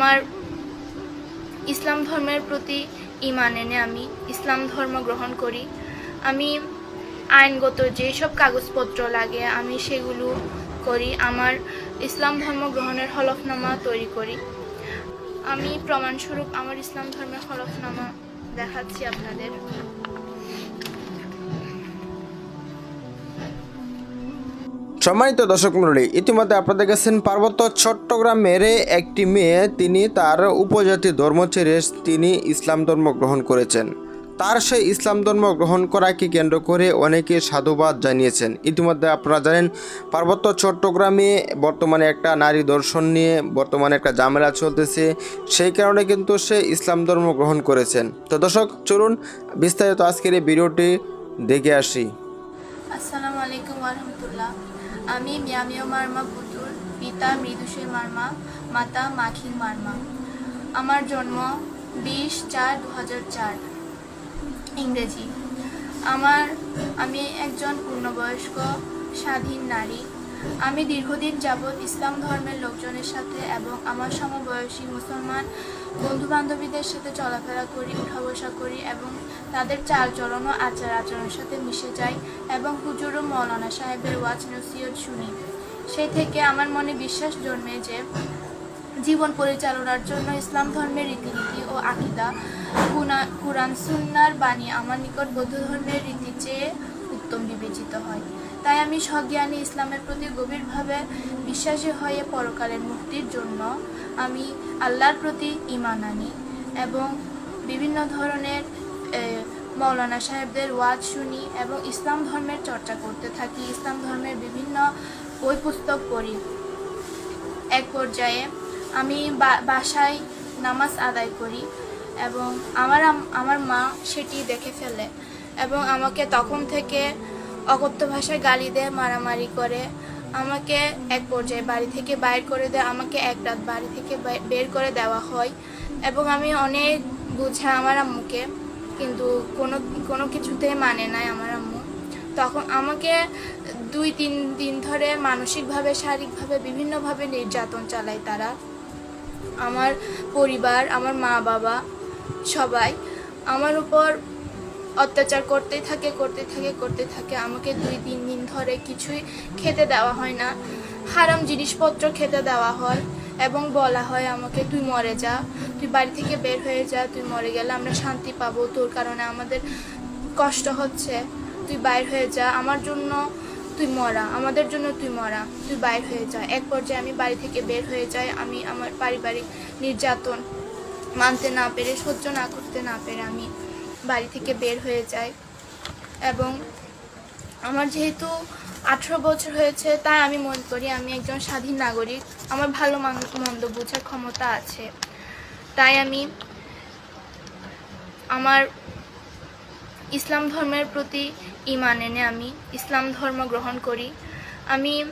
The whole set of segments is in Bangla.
আমার ইসলাম ধর্মের প্রতি ইমান এনে আমি ইসলাম ধর্ম গ্রহণ করি। আমি আইনগত যেসব কাগজপত্র লাগে, আমি সেগুলো করি, আমার ইসলাম ধর্ম গ্রহণের হলফনামা তৈরি করি। আমি প্রমাণস্বরূপ আমার ইসলাম ধর্মের হলফনামা দেখাচ্ছি আপনাদের। সম্মানিত দর্শক মণ্ডলী, ইতিমধ্যে আপনাদের কাছেন পার্বত্য চট্টগ্রামের একটি মেয়ে, তিনি তার উপজাতি ধর্ম ছেড়ে তিনি ইসলাম ধর্ম গ্রহণ করেছেন। তার সেই ইসলাম ধর্ম গ্রহণ করাকে কেন্দ্র করে অনেকে সাধুবাদ জানিয়েছেন। ইতিমধ্যে আপনারা জানেন, পার্বত্য চট্টগ্রামে বর্তমানে একটা নারী দর্শন নিয়ে বর্তমানে একটা ঝামেলা চলতেছে। সেই কারণে কিন্তু সে ইসলাম ধর্ম গ্রহণ করেছেন। তো দর্শক, চলুন বিস্তারিত আজকের এই ভিডিওটি দেখে আসি। আসসালামু আলাইকুম আমি মিয়ামিও মার্মা, পুতুল, পিতা মৃদুষে মার্মা, মাতা মাখি মার্মা। আমার জন্ম বিশ চার দু হাজার চার। ইংরেজি। আমার, আমি একজন পূর্ণবয়স্ক, স্বাধীন নারী। আমি দীর্ঘদিন যাবৎ ইসলাম ধর্মের লোকজনের সাথে এবং আমার সমবয়সী মুসলমান বন্ধু বান্ধবীদের সাথে চলাফেরা করি উঠা বসা করি এবং তাদের চাল চলন ও আচার আচরণের সাথে মিশে যাই এবং হুজুর ও মৌলানা সাহেবের ওয়াজ, নসিহত শুনি। সেই থেকে আমার মনে বিশ্বাস জন্মে যে জীবন পরিচালনার জন্য ইসলাম ধর্মের রীতিনীতি ও আকিদা কুরআন সুন্নার বাণী আমার নিকট বৌদ্ধ ধর্মের রীতি চেয়ে উত্তম বিবেচিত হয়। তাই আমি সজ্ঞানী ইসলামের প্রতি গভীরভাবে বিশ্বাসী হয়ে পরকালের মুক্তির জন্য আমি আল্লাহর প্রতি ইমান আনি এবং বিভিন্ন ধরনের মৌলানা সাহেবদের ওয়াজ শুনি এবং ইসলাম ধর্মের চর্চা করতে থাকি। ইসলাম ধর্মের বিভিন্ন বই পুস্তক পড়ি। এক পর্যায়ে আমি বাসায় নামাজ আদায় করি এবং আমার আমার মা সেটি দেখে ফেলে। এবং আমাকে তখন থেকে অকথ্য ভাষায় গালি দেয়, মারামারি করে। আমাকে এক পর্যায়ে বাড়ি থেকে বাইর করে দেয়, আমাকে এক রাত বাড়ি থেকে বের করে দেওয়া হয় এবং আমি অনেক বুঝা আমার আম্মুকে, কিন্তু কোনো কোনো কিছুতেই মানে নাই আমার আম্মু। তখন আমাকে দুই, তিন দিন ধরে মানসিকভাবে, শারীরিকভাবে বিভিন্নভাবে নির্যাতন চালায় তারা। আমার পরিবার, আমার মা বাবা সবাই। আমার উপর অত্যাচার করতেই থাকে করতে থাকে করতে থাকে। আমাকে দুই, তিন দিন ধরে কিছুই খেতে দেওয়া হয় না। হারাম জিনিসপত্র খেতে দেওয়া হয় এবং বলা হয়, আমাকে তুই মরে যা। তুই বাড়ি থেকে বের হয়ে যা। তুই মরে গেলে আমরা শান্তি পাবো। তোর কারণে আমাদের কষ্ট হচ্ছে। তুই বাইর হয়ে যা। আমার জন্য তুই মরা। আমাদের জন্য তুই মরা। তুই বাইর হয়ে যা। এক পর্যায়ে আমি বাড়ি থেকে বের হয়ে যাই। আমি আমার পারিবারিক নির্যাতন মানতে না পেরে, সহ্য না করতে না পেরে আমি বাড়ি থেকে বের হয়ে যাই এবং আমার যেহেতু আঠেরো বছর হয়েছে, তাই আমি মনে করি আমি একজন স্বাধীন নাগরিক। আমার ভালো মান- মন্দ বোঝার ক্ষমতা আছে। তাই আমি আমার ইসলাম ধর্মের প্রতি ইমান এনে আমি ইসলাম ধর্ম গ্রহণ করি। আমি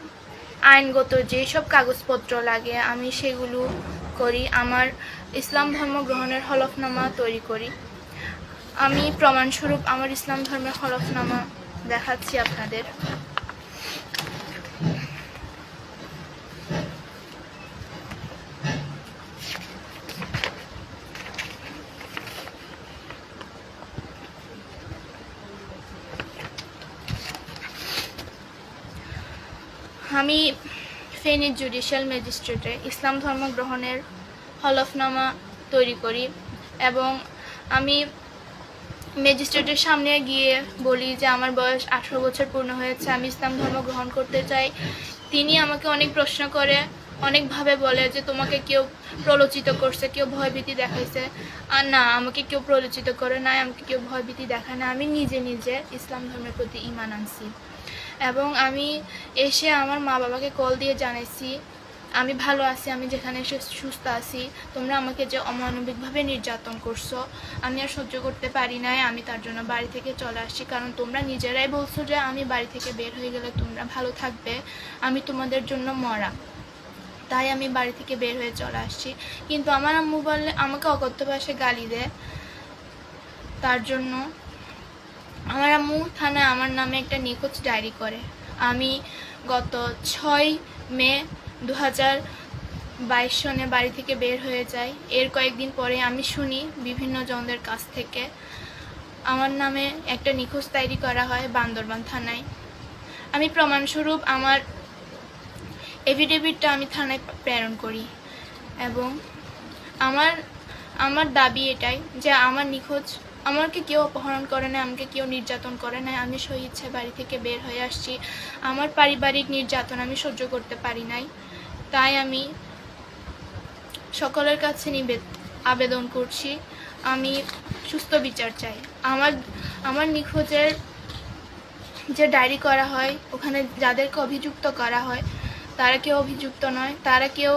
আইনগত যেসব কাগজপত্র লাগে, আমি সেগুলো করি। আমার ইসলাম ধর্ম গ্রহণের হলফনামা তৈরি করি। আমি প্রমাণস্বরূপ আমার ইসলাম ধর্মের হলফনামা দেখাচ্ছি আপনাদের। আমি ফেনী জুডিশিয়াল ম্যাজিস্ট্রেটে ইসলাম ধর্ম গ্রহণের হলফনামা তৈরি করি এবং আমি ম্যাজিস্ট্রেটের সামনে গিয়ে বলি যে আমার বয়স আঠারো বছর পূর্ণ হয়েছে, আমি ইসলাম ধর্ম গ্রহণ করতে চাই। তিনি আমাকে অনেক প্রশ্ন করে, অনেকভাবে বলে যে তোমাকে কেউ প্রলোচিত করছে, কেউ ভয়ভীতি দেখাইছে। আর না, আমাকে কেউ প্রলোচিত করে না আমাকে কেউ ভয়ভীতি দেখায় না আমি নিজে নিজে ইসলাম ধর্মের প্রতি ইমান আনছি। এবং আমি এসে আমার মা বাবাকে কল দিয়ে জানাইছি আমি ভালো আছি, আমি যেখানে এসে সুস্থ আছি। তোমরা আমাকে যে অমানবিকভাবে নির্যাতন করছ, আমি আর সহ্য করতে পারি নাই, আমি তার জন্য বাড়ি থেকে চলে আসছি। কারণ তোমরা নিজেরাই বলছো যে আমি বাড়ি থেকে বের হয়ে গেলে তোমরা ভালো থাকবে, আমি তোমাদের জন্য মরা। তাই আমি বাড়ি থেকে বের হয়ে চলে আসছি। কিন্তু আমার আম্মু বললে, আমাকে অকথ্য ভাষায় গালি দেয় তার জন্য আমার আম্মু থানায় আমার নামে একটা নিখোঁজ ডায়েরি করে। আমি গত ছয় মে দু বাইশ সনে বাড়ি থেকে বের হয়ে যায় এর কয়েকদিন পরে আমি শুনি বিভিন্ন জনদের কাছ থেকে। আমার নামে একটা নিখোঁজ ডায়েরি করা হয় বান্দরবান থানায়। আমি প্রমাণস্বরূপ আমার এফিডেভিটটা আমি থানায় প্রেরণ করি এবং আমার আমার দাবি এটাই যে আমার নিখোঁজ আমাকে কেউ অপহরণ করে না আমাকে কেউ নির্যাতন করে না আমি সই ইচ্ছে বাড়ি থেকে বের হয়ে আসছি। আমার পারিবারিক নির্যাতন আমি সহ্য করতে পারি নাই। তাই আমি সকলের কাছে নিবেদ, আবেদন করছি। আমি সুস্থ বিচার চাই। আমার আমার নিখোঁজের যে ডায়েরি করা হয়, ওখানে যাদেরকে অভিযুক্ত করা হয়, তারা কেউ অভিযুক্ত নয়। তারা কেউ,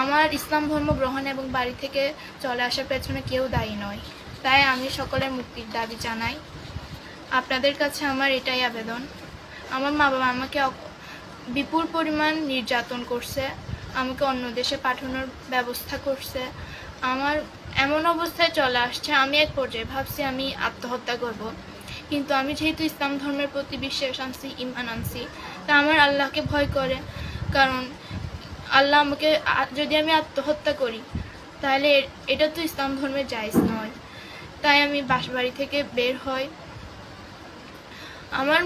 আমার ইসলাম ধর্ম গ্রহণ এবং বাড়ি থেকে চলে আসার পেছনে কেউ দায়ী নয়। তাই আমি সকলের মুক্তির দাবি জানাই। আপনাদের কাছে আমার এটাই আবেদন। আমার মা বাবা আমাকে বিপুল পরিমাণ নির্যাতন করছে, আমাকে অন্য দেশে পাঠানোর ব্যবস্থা করছে। আমার এমন অবস্থায় চলে আসছে, আমি এক পর্যায়ে ভাবছি আমি আত্মহত্যা করব। কিন্তু আমি যেহেতু ইসলাম ধর্মের প্রতি বিশ্বাস আনছি ইমান আনছি, তা আমার আল্লাহকে ভয় করে। কারণ আল্লাহ আমাকে যদি আমি আত্মহত্যা করি, তাহলে এটা তো ইসলাম ধর্মের জায়জ নয়। তাই আমি বাসবাড়ি থেকে বের হই। আমার,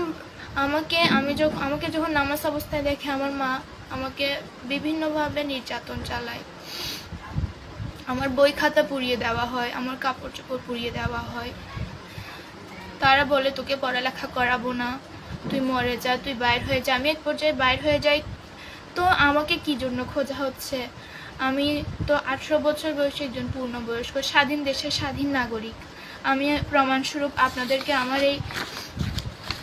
আমাকে, আমি যখন আমাকে যখন নামাজ অবস্থায় দেখে আমার মা আমাকে বিভিন্নভাবে নির্যাতন চালায়। আমার বই খাতা পুড়িয়ে দেওয়া হয়, আমার কাপড় চোপড় পুড়িয়ে দেওয়া হয়। তারা বলে, তোকে পড়ালেখা করাবো না। তুই মরে যা, তুই বাইর হয়ে যা। আমি এক পর্যায়ে বাইর হয়ে যাই। তো আমাকে কি জন্য খোঁজা হচ্ছে? আমি তো আঠেরো বছর বয়সী একজন পূর্ণবয়স্ক, স্বাধীন দেশের স্বাধীন নাগরিক। আমি প্রমাণস্বরূপ আপনাদেরকে আমার এই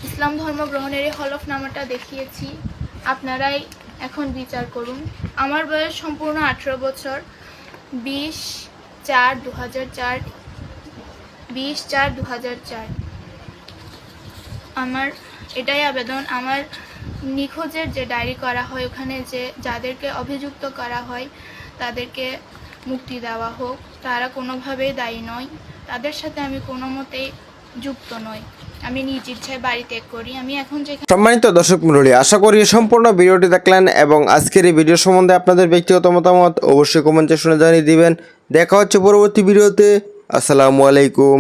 ইসলাম ধর্ম গ্রহণের এই হলফনামাটা দেখিয়েছি। আপনারাই এখন বিচার করুন। আমার বয়স সম্পূর্ণ আঠেরো বছর। বিশ চার দু হাজার চার। বিশ চার দু হাজার চার। আমার এটাই আবেদন। আমার নিখোঁজের যে ডায়েরি করা হয়, ওখানে যে যাদেরকে অভিযুক্ত করা হয়, তাদেরকে মুক্তি দেওয়া হোক। তারা কোনোভাবেই দায়ী নয়। তাদের সাথে আমি কোনো মতেই যুক্ত নই। আমি নিজ ইচ্ছায় বাড়ি ত্যাগ করি। আমি এখন যেখানে সম্মানিত দর্শক মণ্ডলী, আশা করি সম্পূর্ণ ভিডিওটি দেখলেন এবং আজকের এই ভিডিও সম্বন্ধে আপনাদের ব্যক্তিগত মতামত অবশ্যই কমেন্টে শুনে জানিয়ে দিবেন। দেখা হচ্ছে পরবর্তী ভিডিওতে। আসসালামু আলাইকুম।